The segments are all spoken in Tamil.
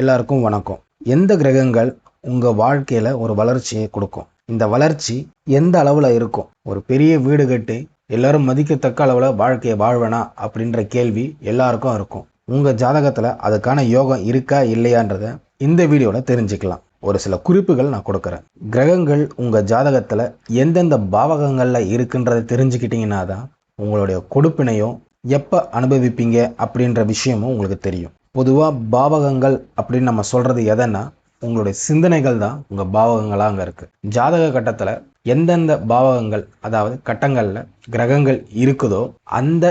எல்லாருக்கும் வணக்கம். எந்த கிரகங்கள் உங்கள் வாழ்க்கையில் ஒரு வளர்ச்சியை கொடுக்கும்? இந்த வளர்ச்சி எந்த அளவில் இருக்கும்? ஒரு பெரிய வீடு கட்டி எல்லாரும் மதிக்கத்தக்க அளவில் வாழ்க்கையை வாழ்வேனா? அப்படின்ற கேள்வி எல்லாருக்கும் இருக்கும். உங்கள் ஜாதகத்தில் அதுக்கான யோகம் இருக்கா இல்லையான்றத இந்த வீடியோவில் தெரிஞ்சுக்கலாம். ஒரு சில குறிப்புகள் நான் கொடுக்குறேன். கிரகங்கள் உங்கள் ஜாதகத்தில் எந்தெந்த பாவகங்களில் இருக்குன்றதை தெரிஞ்சுக்கிட்டீங்கன்னா தான் உங்களுடைய கொடுப்பினையும் எப்போ அனுபவிப்பீங்க அப்படின்ற விஷயமும் உங்களுக்கு தெரியும். பொதுவாக பாவகங்கள் அப்படின்னு நம்ம சொல்கிறது எதன்னா உங்களுடைய சிந்தனைகள் தான் உங்கள் பாவகங்களாக அங்கே இருக்குது ஜாதக கட்டத்தில் எந்தெந்த பாவகங்கள் அதாவது கட்டங்களில் கிரகங்கள் இருக்குதோ அந்த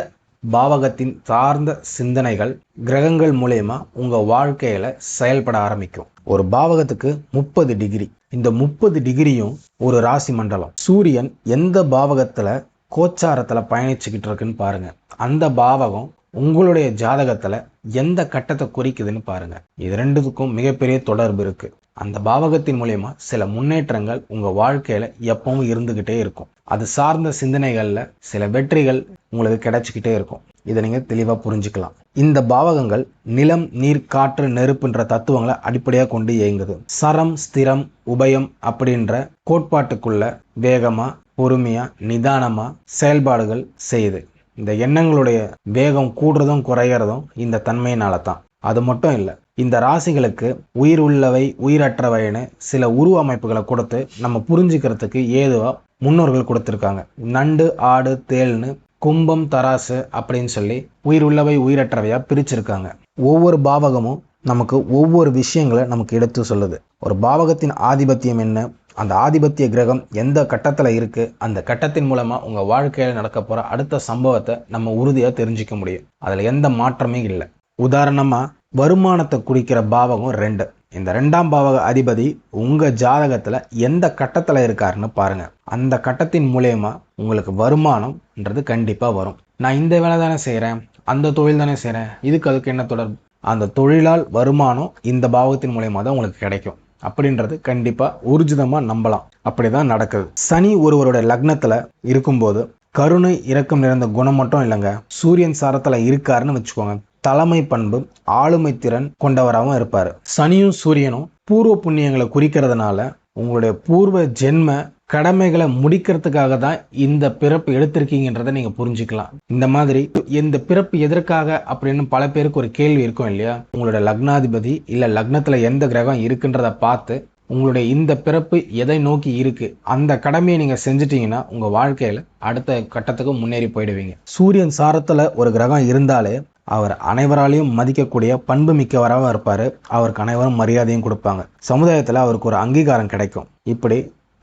பாவகத்தின் சார்ந்த சிந்தனைகள் கிரகங்கள் மூலயமா உங்கள் வாழ்க்கையில் செயல்பட ஆரம்பிக்கும். ஒரு பாவகத்துக்கு முப்பது டிகிரி. இந்த முப்பது டிகிரியும் ஒரு ராசி மண்டலம். சூரியன் எந்த பாவகத்தில் கோச்சாரத்தில் பயணிச்சுக்கிட்டு இருக்குன்னு பாருங்க. அந்த பாவகம் உங்களுடைய ஜாதகத்தில் எந்த கட்டத்தை குறிக்குதுன்னு பாருங்க. இது ரெண்டுத்துக்கும் மிகப்பெரிய தொடர்பு இருக்கு. அந்த பாவகத்தின் மூலயமா சில முன்னேற்றங்கள் உங்க வாழ்க்கையில எப்பவும் இருந்துகிட்டே இருக்கும். அது சார்ந்த சிந்தனைகள்ல சில வெற்றிகள் உங்களுக்கு கிடைச்சிக்கிட்டே இருக்கும். இதை நீங்க தெளிவா புரிஞ்சுக்கலாம். இந்த பாவகங்கள் நிலம் நீர் காற்று நெருப்புன்ற தத்துவங்களை அடிப்படையாக கொண்டு இயங்குது. சரம் ஸ்திரம் உபயம் அப்படின்ற கோட்பாட்டுக்குள்ள வேகமா பொறுமையா நிதானமா செயல்பாடுகள் செய்யுது. இந்த எண்ணங்களுடைய வேகம் கூடுறதும் குறையிறதும் இந்த தன்மையினால தான் அது மட்டும் இல்லை இந்த ராசிகளுக்கு உயிர் உள்ளவை உயிரற்றவைன்னு சில உருவ அமைப்புகளை கொடுத்து நம்ம புரிஞ்சுக்கிறதுக்கு ஏதுவாக முன்னோர்கள் கொடுத்துருக்காங்க. நண்டு ஆடு தேள்னு கும்பம் தராசு அப்படின்னு சொல்லி உயிர் உள்ளவை உயிரற்றவையா பிரிச்சிருக்காங்க. ஒவ்வொரு பாவகமும் நமக்கு ஒவ்வொரு விஷயங்களை நமக்கு எடுத்து சொல்லுது. ஒரு பாவகத்தின் ஆதிபத்தியம் என்ன? அந்த ஆதிபத்திய கிரகம் எந்த கட்டத்தில் இருக்குது அந்த கட்டத்தின் மூலமாக உங்கள் வாழ்க்கையில் நடக்க போகிற அடுத்த சம்பவத்தை நம்ம உறுதியாக தெரிஞ்சிக்க முடியும். அதில் எந்த மாற்றமே இல்லை. உதாரணமாக வருமானத்தை குறிக்கிற பாவகம் ரெண்டு. இந்த ரெண்டாம் பாவக அதிபதி உங்கள் ஜாதகத்தில் எந்த கட்டத்தில் இருக்காருன்னு பாருங்கள் அந்த கட்டத்தின் மூலயமா உங்களுக்கு வருமானம்ன்றது கண்டிப்பாக வரும். நான் இந்த வேலை தானே செய்கிறேன் அந்த தொழில் தானே செய்கிறேன் இதுக்கு அதுக்கு என்ன தொடர்பு? அந்த தொழிலால் வருமானம் இந்த பாவத்தின் மூலயமா தான் உங்களுக்கு கிடைக்கும். அப்படின்றது கண்டிப்பாக ஊர்ஜிதமாக நம்பலாம். அப்படிதான் நடக்குது. சனி ஒருவரோட லக்னத்தில் இருக்கும்போது கருணை இரக்கம் நிறைந்த குணம் மட்டும் இல்லைங்க. சூரியன் சாரத்தில் இருக்காருன்னு வச்சுக்கோங்க. தலைமை பண்பு ஆளுமை திறன் கொண்டவராகவும் இருப்பார். சனியும் சூரியனும் பூர்வ புண்ணியங்களை குறிக்கிறதுனால உங்களுடைய பூர்வ ஜென்ம கடமைகளை முடிக்கிறதுக்காக தான் இந்த பிறப்பு எடுத்திருக்கீங்கன்றதை நீங்கள் புரிஞ்சுக்கலாம். இந்த மாதிரி இந்த பிறப்பு எதற்காக அப்படின்னு பல பேருக்கு ஒரு கேள்வி இருக்கும் இல்லையா? உங்களோட லக்னாதிபதி இல்லை லக்னத்தில் எந்த கிரகம் இருக்குன்றத பார்த்து உங்களுடைய இந்த பிறப்பு எதை நோக்கி இருக்கு அந்த கடமையை நீங்க செஞ்சிட்டீங்கன்னா உங்க வாழ்க்கையில அடுத்த கட்டத்துக்கு முன்னேறி போயிடுவீங்க. சூரியன் சாரத்துல ஒரு கிரகம் இருந்தாலே அவர் அனைவராலையும் மதிக்கக்கூடிய பண்பு மிக்கவராகவும் இருப்பார். அவருக்கு அனைவரும் மரியாதையும் கொடுப்பாங்க. சமுதாயத்தில் அவருக்கு ஒரு அங்கீகாரம் கிடைக்கும். இப்படி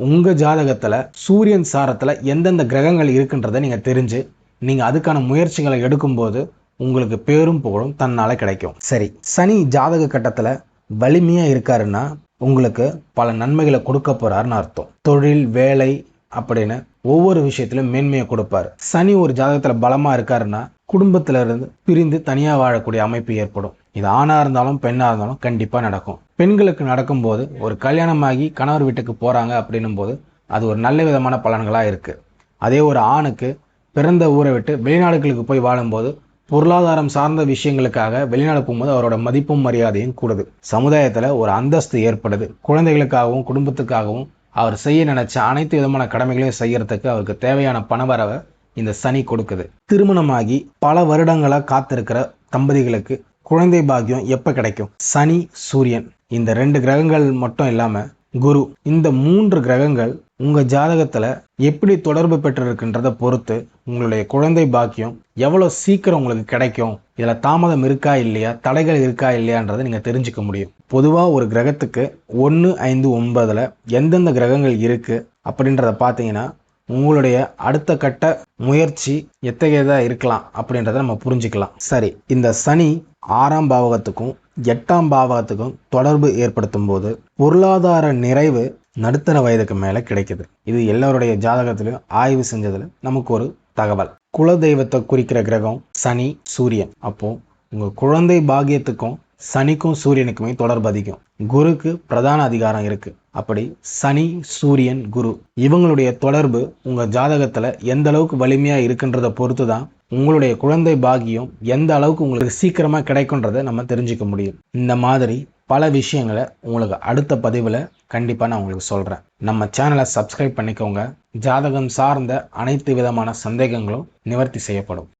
உங்கள் ஜாதகத்தில் சூரியன் சாரத்தில் எந்தெந்த கிரகங்கள் இருக்குன்றதை நீங்கள் தெரிஞ்சு நீங்கள் அதுக்கான முயற்சிகளை எடுக்கும்போது உங்களுக்கு பேரும் புகழும் தன்னால் கிடைக்கும். சரி சனி ஜாதக கட்டத்தில் வலிமையாக இருக்காருன்னா உங்களுக்கு பல நன்மைகளை கொடுக்க போகிறாருன்னு அர்த்தம். தொழில் வேலை அப்படின்னு ஒவ்வொரு விஷயத்திலும் மேன்மையை கொடுப்பாரு. சனி ஒரு ஜாதகத்தில் பலமாக இருக்காருன்னா குடும்பத்துல இருந்து பிரிந்து தனியாக வாழக்கூடிய அமைப்பு ஏற்படும். இது ஆணா இருந்தாலும் பெண்ணா இருந்தாலும் கண்டிப்பா நடக்கும். பெண்களுக்கு நடக்கும்போது ஒரு கல்யாணமாகி கணவர் வீட்டுக்கு போறாங்க அப்படின்னும் போது அது ஒரு நல்ல விதமான பலன்களா இருக்கு. அதே ஒரு ஆணுக்கு பிறந்த ஊரை விட்டு வெளிநாடுகளுக்கு போய் வாழும்போது பொருளாதாரம் சார்ந்த விஷயங்களுக்காக வெளிநாடு போகும்போது அவரோட மதிப்பும் மரியாதையும் கூடுது. சமுதாயத்தில் ஒரு அந்தஸ்து ஏற்படுது. குழந்தைகளுக்காகவும் குடும்பத்துக்காகவும் அவர் செய்ய நினைச்ச அனைத்து விதமான கடமைகளையும் செய்யறதுக்கு அவருக்கு தேவையான பணவரவை இந்த சனி கொடுக்குது. திருமணமாகி பல வருடங்களாக காத்திருக்கிற தம்பதிகளுக்கு குழந்தை பாக்கியம் எப்போ கிடைக்கும்? சனி சூரியன். இந்த ரெண்டு கிரகங்கள் மட்டும் இல்லாமல் குரு. இந்த மூன்று கிரகங்கள் உங்கள் ஜாதகத்தில் எப்படி தொடர்பு பெற்றிருக்கின்றதை பொறுத்து உங்களுடைய குழந்தை பாக்கியம் எவ்வளோ சீக்கிரம் உங்களுக்கு கிடைக்கும்? இதில் தாமதம் இருக்கா இல்லையா? தடைகள் இருக்கா இல்லையான்றதை நீங்கள் தெரிஞ்சுக்க முடியும். பொதுவாக ஒரு கிரகத்துக்கு ஒன்று ஐந்து ஒன்பதில் எந்தெந்த கிரகங்கள் இருக்குது அப்படின்றத பார்த்தீங்கன்னா உங்களுடைய அடுத்த கட்ட முயற்சி எத்தகையதாக இருக்கலாம் அப்படின்றத நம்ம புரிஞ்சுக்கலாம். சரி இந்த சனி ஆறாம் பாவகத்துக்கும் எட்டாம் பாவகத்துக்கும் தொடர்பு ஏற்படுத்தும் போது பொருளாதார நிறைவு நடுத்தர வயதுக்கு மேலே கிடைக்குது. இது எல்லோருடைய ஜாதகத்திலும் ஆய்வு செஞ்சதில் நமக்கு ஒரு தகவல். குல தெய்வத்தை குறிக்கிற கிரகம் சனி சூரியன். அப்போ உங்கள் குழந்தை பாகியத்துக்கும் சனிக்கும் சூரியனுக்குமே தொடர்பு அதிகம். குருக்கு பிரதான அதிகாரம் இருக்கு. அப்படி சனி சூரியன் குரு இவங்களுடைய தொடர்பு உங்க ஜாதகத்துல எந்த அளவுக்கு வலிமையா இருக்குன்றத பொறுத்து தான் உங்களுடைய குழந்தை பாகியம் எந்த அளவுக்கு உங்களுக்கு சீக்கிரமா கிடைக்குன்றதை நம்ம தெரிஞ்சுக்க முடியும். இந்த மாதிரி பல விஷயங்களை உங்களுக்கு அடுத்த பதிவில் கண்டிப்பாக நான் உங்களுக்கு சொல்கிறேன் நம்ம சேனலை சப்ஸ்கிரைப் பண்ணிக்கோங்க. ஜாதகம் சார்ந்த அனைத்து விதமான சந்தேகங்களும் நிவர்த்தி செய்யப்படும்.